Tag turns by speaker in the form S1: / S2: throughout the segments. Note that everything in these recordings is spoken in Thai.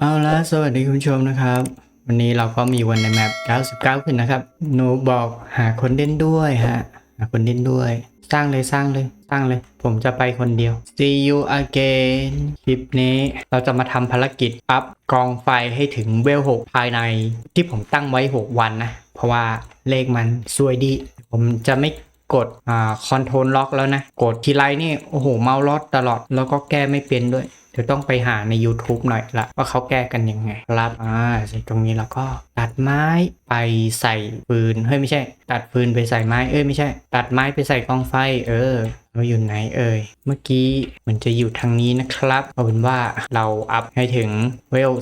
S1: เอาละสวัสดีคุณผู้ชมนะครับ วันนี้เราก็มีวันในแมป 99 ขึ้นนะครับ หนูบอกหาคนเล่นด้วยฮะ หาคนเล่นด้วย สร้างเลยสร้างเลย สร้างเลย ผมจะไปคนเดียว See you again คลิปนี้เราจะมาทำภารกิจอัพกองไฟให้ถึงเวล 6 ภายใน ที่ผมตั้งไว้ 6 วันนะ เพราะว่าเลขมันสวยดี ผมจะไม่กดอ่าคอนโทรลล็อกแล้วนะ กดทีไรนี่ โอ้โห เมาส์ลอดตลอด แล้วก็แก้ไม่เป็นด้วย เดี๋ยวต้องไปหาใน YouTube หน่อยละว่าเขาแก้กันยังไงครับอ่าเสร็จตรงนี้แล้วก็ตัดไม้ไปใส่ฟืนเฮ้ยไม่ใช่ ตัดฟืนไปใส่ไม้เอ้ยไม่ใช่ ตัดไม้ไปใส่กองไฟ เออเราอยู่ไหนเอ่ย เมื่อกี้เหมันจะอยู่ทางนี้นะครับเอาเป็นว่าเราอัพให้ถึงเวล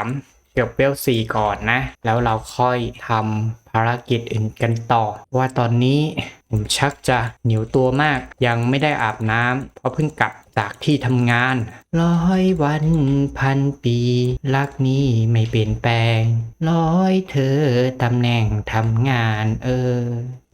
S1: 3เกือบเวลสี่ก่อนนะ แล้วเราค่อยทำภารกิจอื่นกันต่อ ว่าตอนนี้ผมชักจะเหนียวตัวมากยังไม่ได้อาบน้ำเพราะเพิ่งกลับ จากที่ทำงาน ร้อยวันพันปี รักนี้ไม่เปลี่ยนแปลง ร้อยเธอตำแหน่งทำงาน เออ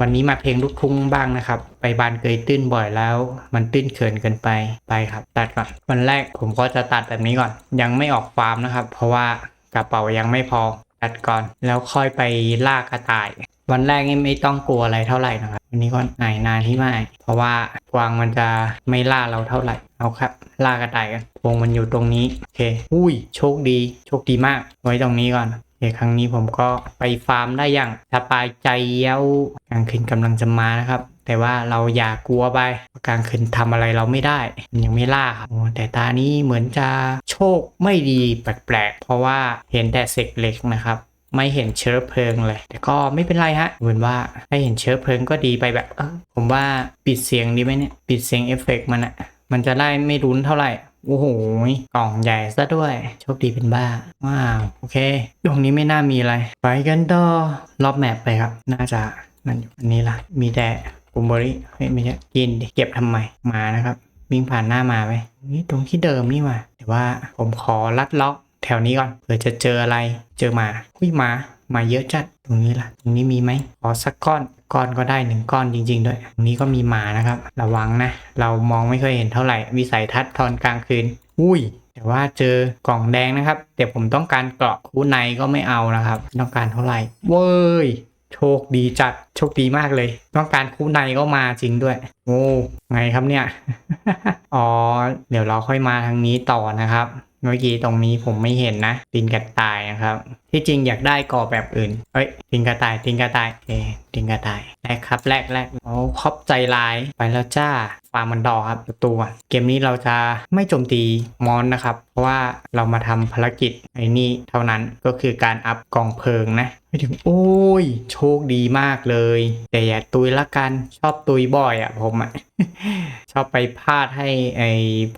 S1: วันนี้มาเพลงลูกทุ่งบ้างนะครับ ไปบานเกยตื้นบ่อยแล้ว มันตื้นเขินเกินไปไปครับ ตัดก่อนวันแรกผมก็จะตัดแบบนี้ก่อน ยังไม่ออกฟาร์มนะครับ เพราะว่ากระเป๋ายังไม่พอตัดก่อน แล้วค่อยไปล่ากระต่าย วันแรกนี่ไม่ต้องกลัวอะไรเท่าไหร่นะครับวันนี้ก็ไหนนานที่ไม่เพราะว่ากวางมันจะไม่ล่าเราเท่าไหร่เอาครับล่ากระต่ายกันวงมันอยู่ตรงนี้โอเคอุ้ยโชคดี โชคดีมาก ไว้ตรงนี้ก่อนโอเคครั้งนี้ผมก็ไปฟาร์มได้อย่างสบายใจเย้ากลางคืนกำลังจะมานะครับ แต่ว่าเราอย่ากลัวไปกลางคืนทำอะไรเราไม่ได้มันยังไม่ล่าครับแต่ตานี้เหมือนจะโชคไม่ดีแปลกๆเพราะว่าเห็นแต่เศษเหล็กนะครับ ไม่เห็นเชื้อเพลิงเลย แต่ก็ไม่เป็นไรฮะเหมือนว่าถ้าเห็นเชื้อเพลิงก็ดีไปแบบเออผมว่าปิดเสียงดีไหมเนี่ย ปิดเสียงเอฟเฟกต์มันอะมันจะได้ไม่รุนเท่าไหร่โอ้โหกล่องใหญ่ซะด้วย โชคดีเป็นบ้า ว้าว โอเคตรงนี้ไม่น่ามีอะไร ไปกันต่อรอบแมปไปครับ น่าจะนั่นอยู่อันนี้ละมีแต่กุมบริเฮ้ยไม่ใช่กินดิเก็บทำไมมานะครับ วิ่งผ่านหน้ามาไปนี่ตรงที่เดิมนี่มาแต่ว่าผมขอลัดเลาะ แถวนี้ก่อนเผื่อจะเจออะไร เจอหมาอุ้ยหมาหมาเยอะจัดตรงนี้ล่ะ ตรงนี้มีไหมขอสักก้อนก้อนก็ได้หนึ่งก้อนจริง ๆ ด้วย ตรงนี้ก็มีหมานะครับ ระวังนะ เรามองไม่เคยเห็นเท่าไหร่วิสัยทัศน์ตอนกลางคืน อุ้ย แต่ว่าเจอกล่องแดงนะครับแต่ผมต้องการเกราะคู่ในก็ไม่เอานะครับ ต้องการเท่าไหร่เว้ยโชคดีจัดโชคดีมากเลย ต้องการคู่ในก็มาจริงด้วย โอ้ไงครับเนี่ย อ๋อ เดี๋ยวเราค่อยมาทางนี้ต่อนะครับ เมื่อกี้ตรงนี้ผมไม่เห็นนะตีนกระต่ายนะครับ ที่จริงอยากได้ก่อแบบอื่นเอ้ยตีนกระต่ายตีนกระต่ายเอตีนกระต่ายแรกครับแรกแรกโอ้ครอบใจลายไปแล้วจ้าฟาร์มมันดอครับตัวเกมนี้เราจะไม่โจมตีมอนนะครับ ราะว่าเรามาทำภารกิจไอ้นี่เท่านั้นก็คือการอัพกองเพลิงนะไม่ถึงโอ้ย โชคดีมากเลย แต่อย่าตุยละกันชอบตุยบ่อยอะ่ะผมอะชอบไปพลาดให้ไอ้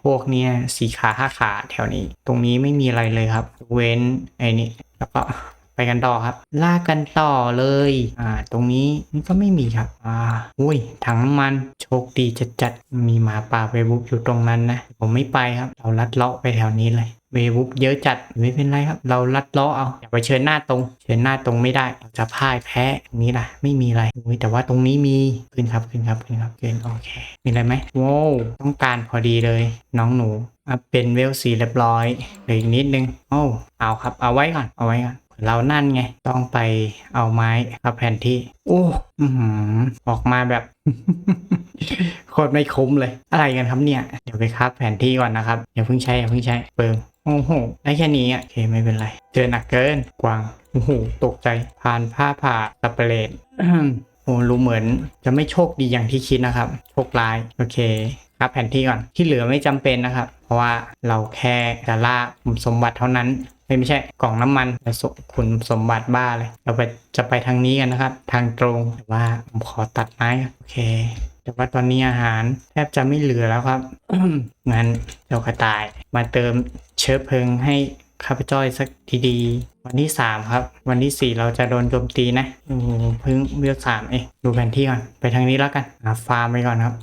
S1: พวกเนี้ยสีขาห้าขาแถวนี้ ตรงนี้ไม่มีอะไรเลยครับ เว้นไอ้นี่แล้วก็ ไปกันต่อครับ ลากกันต่อเลย อ่า ตรงนี้นี่ก็ไม่มีครับ อ่า อุ้ย ถังน้ำมัน โชคดีจัดจัดๆมีหมาป่าเวบุกอยู่ตรงนั้นนะ ผมไม่ไปครับ เราลัดเลาะไปแถวนี้เลย เวบุกเยอะจัด ไม่เป็นไรครับ เราลัดเลาะเอา อย่าไปเชิญหน้าตรง เชิญหน้าตรงไม่ได้ เราจะพ่ายแพ้ตรงนี้ล่ะไม่มีอะไรอุ้ยแต่ว่าตรงนี้มี ขึ้นครับ ขึ้นครับ ขึ้นครับ ขึ้นโอเค มีอะไรไหมโว้วต้องการพอดีเลย น้องหนูเป็นเวลสีเรียบร้อยเหลืออีกนิดนึง โอ้ เอาครับ เอาไว้ก่อน เอาไว้ก่อน เรานั่นไง ต้องไปเอาไม้ครับแผ่นที่ โอ้อือหืออกมาแบบโคตรไม่คุ้มเลย อะไรกันครับเนี่ย เดี๋ยวไปครับแผนที่ก่อนนะครับอย่าเพิ่งใช้อย่าเพิ่งใช้เปิงโอ้โหได้แค่นี้อะโอเคไม่เป็นไรเจอหนักเกินกวางโอ้โหตกใจผ่านผ้าผ่าสเปรดโอ้รู้เหมือนจะไม่โชคดีอย่างที่คิดนะครับโชคร้ายโอเคครับแผนที่ก่อนที่เหลือไม่จำเป็นนะครับ เพราะว่าเราแค่จะล่าสมบัติเท่านั้น ไม่ใช่กล่องน้ำมันแต่สขุนสมบัติบ้าเลย เราไปจะไปทางนี้กันนะครับ ทางตรงแต่ว่าผมขอตัดไม้โอเค แต่ว่าตอนนี้อาหารแทบจะไม่เหลือแล้วครับงั้นเจ้ากระต่ายมาเติมเชื้อเพลิงให้ข้าพเจ้าสักดีๆ วันที่สามครับ วันที่สี่เราจะโดนโจมตีนะอ้หเพิ่งเลือกสามเองดูแผนที่ก่อน ไปทางนี้แล้วกันหาฟาร์มไปก่อนครับ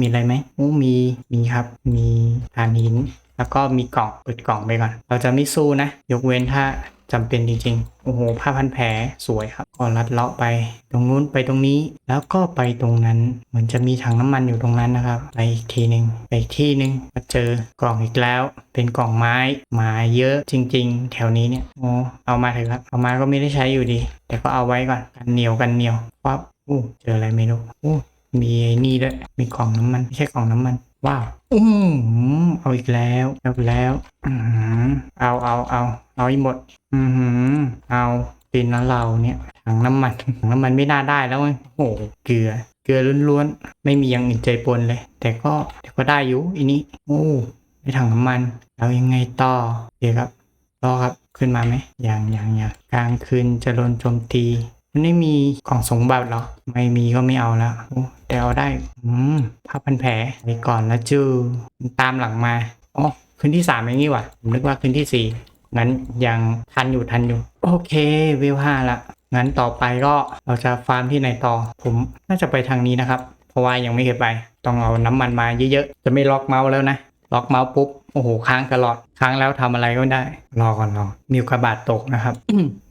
S1: มีอะไรไหมมีมีครับ มีฐานหิน แล้วก็มีกล่องเปิดกล่องไปก่อน เราจะไม่สู้นะ ยกเว้นถ้าจำเป็นจริงๆ โอ้โห ผ้าพันแผลสวยครับ ก็ลัดเลาะไป ตรงนู้นไปตรงนี้ แล้วก็ไปตรงนั้น เหมือนจะมีถังน้ำมันอยู่ตรงนั้นนะครับ ไปอีกทีหนึ่งไปอีกที่หนึ่งมาเจอกล่องอีกแล้ว เป็นกล่องไม้มาเยอะจริง ๆ แถวนี้เนี่ย โอ้ เอามาเถอะครับ เอามาก็ไม่ได้ใช้อยู่ดี แต่ก็เอาไว้ก่อน กันเหนียวกันเหนียวปั๊บอู้เจออะไรไม่รู้อู้มีไอ้นี่ด้วย มีกล่องน้ำมัน ไม่ใช่กล่องน้ำมัน ว้าวอืมเอาอีกแล้วเอาอีกแล้วอืมเอาเอาเอาเอาอีกหมด อืมเอาเป็นแล้วเราเนี่ยถังน้ำมันถังน้ำมันไม่น่าได้แล้วโอ้โหเกลือ เกลือล้วนๆ ไม่มีอย่างอื่นใจปนเลย แต่ก็แต่ก็ได้อยู่อีนี้ โอ้ได้ถังน้ำมันเอายังไงต่อเดี๋ยวครับต่อครับขึ้นมาไหมอย่างอย่างอย่างกลางคืนจะโดนโจมตี มันไม่มีกล่องสมบัติหรอ ไม่มีก็ไม่เอาแล้วแต่เอาได้ อืมผ้าพันแผลไปก่อนแล้วจูมันตามหลังมาอ๋อคืนที่สามอย่างนี้ว่ะผมนึกว่าคืนที่สี่งั้นยังทันอยู่ทันอยู่ โอเคเวลห้าละงั้นต่อไปก็เราจะฟาร์มที่ไหนต่อ ผมน่าจะไปทางนี้นะครับ เพราะว่ายังไม่เคยไป ต้องเอาน้ำมันมาเยอะๆ จะไม่ล็อกเมาส์แล้วนะ ล็อกเมาส์ปุ๊บ โอ้โหค้างตลอดค้างแล้วทำอะไรก็ไม่ได้ รอก่อนรอมีกระบาดตกนะครับ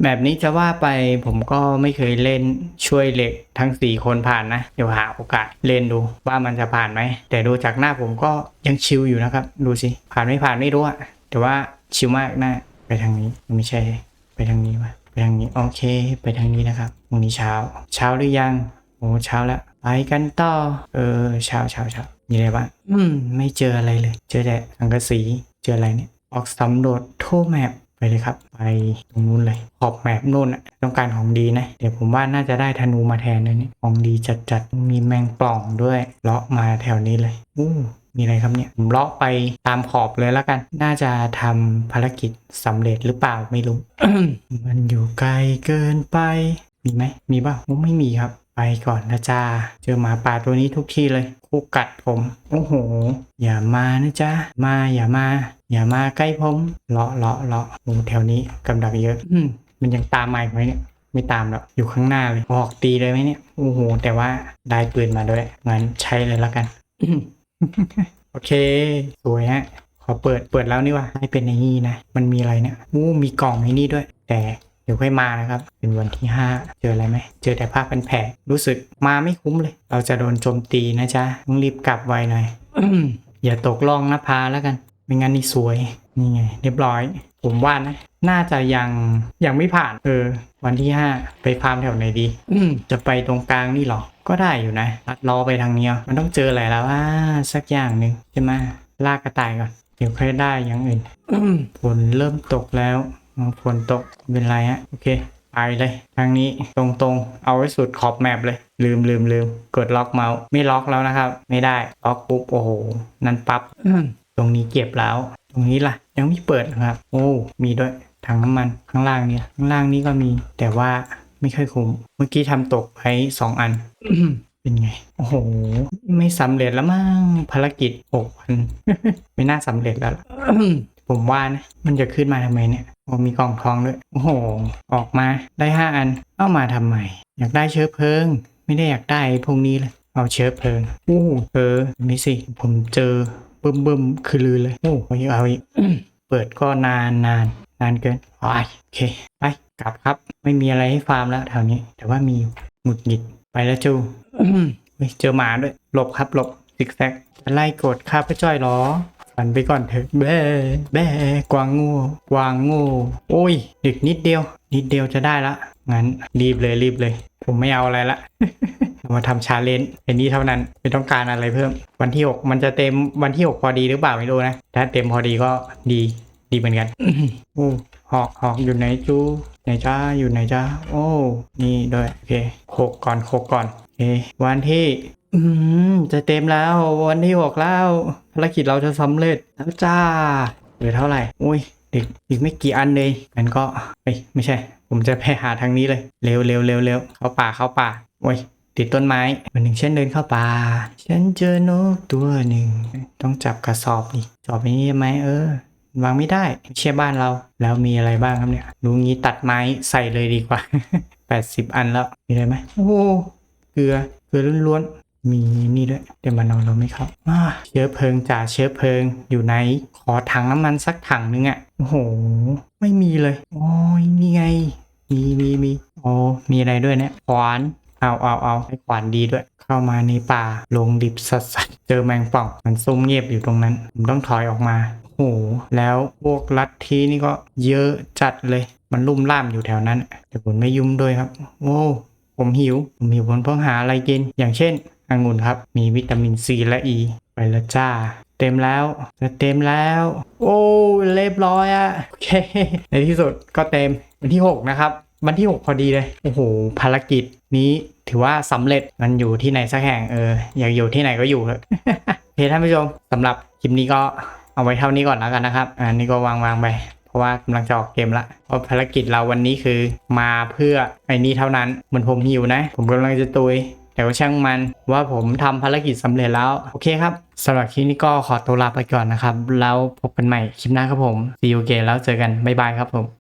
S1: แบบนี้จะว่าไปผมก็ไม่เคยเล่นช่วยเหล็กทั้ง 4 คนผ่านนะ เดี๋ยวหาโอกาสเล่นดูว่ามันจะผ่านไหม แต่ดูจากหน้าผมก็ยังชิลอยู่นะครับ ดูสิ ผ่านไม่ผ่านไม่รู้อะแต่ว่าชิลมากนะไปทางนี้ไม่ใช่ ไปทางนี้วะไปทางนี้โอเค ไปทางนี้นะครับพรุ่งนี้เช้า เช้าหรือยังโอ้เช้าแล้ว ไปกันต่อ เออเช้าเช้าเช้ามีอะไรบ้างอืม ไม่เจออะไรเลย เจอแต่สังกะสี เจออะไรเนี่ย ออกสำรวจทั่วแมปไปเลยครับ ไปตรงนู้นเลย ขอบแมปนู่นอะต้องการของดีนะ เดี๋ยวผมว่าน่าจะได้ธนูมาแทนเลยนี่ของดีจัดๆ มีแมงป่องด้วย เลาะมาแถวนี้เลย อู้มีอะไรครับเนี่ยผมเลาะไปตามขอบเลยแล้วกัน น่าจะทำภารกิจสำเร็จหรือเปล่าไม่รู้ มันอยู่ไกลเกินไป มีไหม มีป่ะโอ้ไม่มีครับ ไปก่อนนะจ้า เจอหมาป่าตัวนี้ทุกที่เลย คู่กัดผม โอ้โห อย่ามานะจ๊ะมาอย่ามา อย่ามาใกล้ผมเลาะเลาะเลาะโอ้แถวนี้กำดักเยอะ อืมมันยังตามมาอีกไหมเนี่ยไม่ตามหรอกอยู่ข้างหน้าเลยออกตีเลยไหมเนี่ยโอ้โหแต่ว่าได้ปืนมาด้วยงั้นใช้เลยแล้วกันโอเค สวยฮะขอเปิดเปิดแล้วนี่วะให้เป็นในนี่นะ มันมีอะไรเนี่ยอู้มีกล่องในนี่ด้วย แต่ ดี๋ยวค่อยมานะครับ เป็นวันที่ 5 เจออะไรไหม เจอแต่ผ้าพันแผลรู้สึกมาไม่คุ้มเลย เราจะโดนโจมตีนะจ๊ะต้องรีบกลับไวหน่อย อย่าตกล่องนะพาแล้วกัน ไม่งั้นนี่สวย นี่ไง เรียบร้อย ผมว่านะ น่าจะยังยังไม่ผ่าน เออ วันที่ 5 ไปฟาร์มแถวไหนดี จะไปตรงกลางนี่หรอ ก็ได้อยู่นะลัดล้อไปทางเนี้ยมันต้องเจออะไรแล้วว่าสักอย่างหนึ่งใช่ไหมลากกระต่ายก่อน เดี๋ยวค่อยได้อย่างอื่นฝนเริ่มตกแล้ว ฝนตกเป็นไรฮะโอเคไปเลยทางนี้ตรงๆ เอาไว้สุดขอบแมปเลย ลืมลืมลืมกดล็อกเมาส์ไม่ล็อกแล้วนะครับ ไม่ได้ล็อกปุ๊บโอ้โหนั่นปับ๊บตรงนี้เก็บแล้ว ตรงนี้ล่ะ ยังไม่เปิดนะครับ โอ้มีด้วยถังน้ำมันข้างล่างเนี่ยข้างล่างนี้ก็มี แต่ว่าไม่ค่อยคุ้มเมื่อกี้ทำตกไปสองอันเป็นไง โอ้โห ไม่สำเร็จแล้วมั้งภารกิจหกวันไม่น่าสำเร็จแล้ว ผมว่านะมันจะขึ้นมาทำไมเนี่ยโอ้มีกล่องทองด้วยโอ้โห ออกมาได้ห้าอัน เอามาทำไมอยากได้เชื้อเพลิง ไม่ได้อยากได้พวกนี้เลยเอาเชื้อเพลิงโอ้เออนี่สิผมเจอบึ้มบึ้มคือลือเลยโอ้เอาอีกเอาอีกเปิดก็นานนานนานเกินโอ้ยโอเคไปกลับครับ ไม่มีอะไรให้ฟาร์มแล้วแถวนี้ แต่ว่ามีหงุดหงิดไปแล้วจูอุ้ยเจอหมาด้วยหลบครับหลบซิกแซกไล่กดข้าพเจ้าหรอ ฝันไปก่อนเถอะแบ่แบ่กวางงูกวางงูโอ้ย ดึกนิดเดียว นิดเดียวจะได้ละ งั้นรีบเลยรีบเลย ผมไม่เอาอะไรละมาทำชาเลนจ์ไอ้นี้เท่านั้นไม่ต้องการอะไรเพิ่ม วันที่ 6 มันจะเต็มวันที่ 6 พอดีหรือเปล่าไม่รู้นะ ถ้าเต็มพอดีก็ดีดีเหมือนกันโอ้หอกหอกอยู่ไหนจูไหนจ้าอยู่ไหนจ้าโอ้ นี่ด้วยโอเคโคกก่อนโคกก่อนโอเควันที่ อืมจะเต็มแล้ววันที่หกแล้วภารกิจเราจะสำเร็จแล้วจ้าเหลือเท่าไหร่อุ้ยเด็กอีกไม่กี่อันเลยงั้นก็เอ้ยไม่ใช่ ผมจะไปหาทางนี้เลย เร็วเร็วเร็วเร็วเข้าป่าเข้าป่าโอ้ยติดต้นไม้วันหนึ่งฉันเดินเข้าป่าฉันเจอนกตัวหนึ่ง ต้องจับกระสอบนี่สอบนี้ไหมเออ วางไม่ได้ไม่ใช่บ้านเรา แล้วมีอะไรบ้างครับเนี่ยรู้งี้ตัดไม้ใส่เลยดีกว่า 80 อันแล้วมีอะไรไหมโอ้เกลือเกลือล้วน มีนี่ด้วยแต่มันอาเราไม่เข้าเชื้อเพลิงจ่าเชื้อเพลิงอยู่ไหน ขอถังน้ำมันสักถังนึงอะ่ะโอ้โห ไม่มีเลยโอ้ยยนี่ไง มีมีมีโอ้มีอะไรด้วยเนี่ยขวานเอาเอาเอาให้ขวานดีด้วย เข้ามาในป่าลงดิบสัสสัสเจอแมงป่อง มันซุ่มเงียบอยู่ตรงนั้น ผมต้องถอยออกมาโอ้โหแล้วพวกลัทธินี่ก็เยอะจัดเลย มันลุ่มล่ามอยู่แถวนั้นแต่ผมไม่ยุ่งด้วยครับโอ้ ผมหิว ผมหิวผมต้องหาอะไรกิน อย่างเช่นองุ่นครับ มีวิตามินซีและอ e, ีไปละจ้า เต็มแล้วจะเต็มแล้ว โอ้เรียบร้อยอะโอเค ในที่สุดก็เต็มวันที่ 6 นะครับ วันที่ 6 พอดีเลย โอ้โห ภารกิจนี้ถือว่าสำเร็จมันอยู่ที่ไหนสักแห่งเออ อยากอยู่ที่ไหนก็อยู่เถอะโอเคท่านผู้ชมสำหรับคลิปนี้ก็เอาไว้เท่านี้ก่อนแล้วกันนะครับ อันนี้ก็วางวางๆไปะว่ากำลังจะออกเกมละเพราะภารกิจเราวันนี้คือมาเพื่อไอ้นี้เท่านั้นเหมือนผมหิวนะ ผมกำลังจะตุยแต่ว่าช่างมันว่าผมทำภารกิจสำเร็จแล้ว โอเคครับสำหรับคลิปนี้ก็ขอตัวลาไปก่อนนะครับ แล้วพบกันใหม่คลิปหน้าครับผม see you again แล้วเจอกัน บ๊ายบายครับผม